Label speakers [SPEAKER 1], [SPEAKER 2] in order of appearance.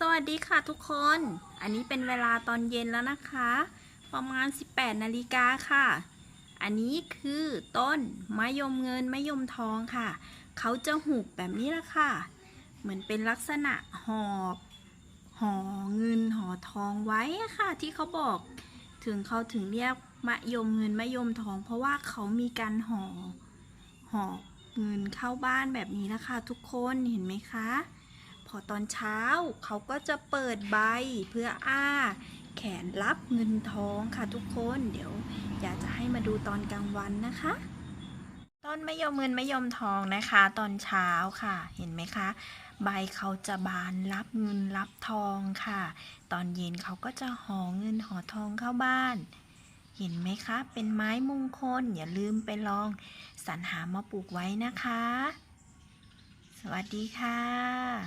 [SPEAKER 1] สวัสดีค่ะทุกคน อันนี้เป็นเวลาตอนเย็นแล้วนะคะ ประมาณ 18นาฬิกาค่ะ อันนี้คือต้นมะยมเงินมะยมทองค่ะ เขาจะหุบแบบนี้ละค่ะ เหมือนเป็นลักษณะหอบห่อเงินห่อทองไว้ค่ะ ที่เขาบอกถึงเขาถึงเรียกมะยมเงินมะยมทอง เพราะว่าเขามีการห่อห่อเงินเข้าบ้านแบบนี้นะคะทุกคนเห็นไหมคะ อตอนเช้า เขาก็จะเปิดใบเพื่ออ้า แขนรับเงินทองค่ะทุกคน เดี๋ยวอยากจะให้มาดูตอนกลางวันนะคะ ต้นมะยมเงินมะยมทองนะคะ ตอนเช้าค่ะ เห็นไหมคะ ใบเขาจะบานรับเงินรับทองค่ะ ตอนเย็นเขาก็จะห่อเงินห่อทองเข้าบ้านเห็นไหมคะ เป็นไม้มงคล อย่าลืมไปลองสรรหามาปลูกไว้นะคะ สวัสดีค่ะ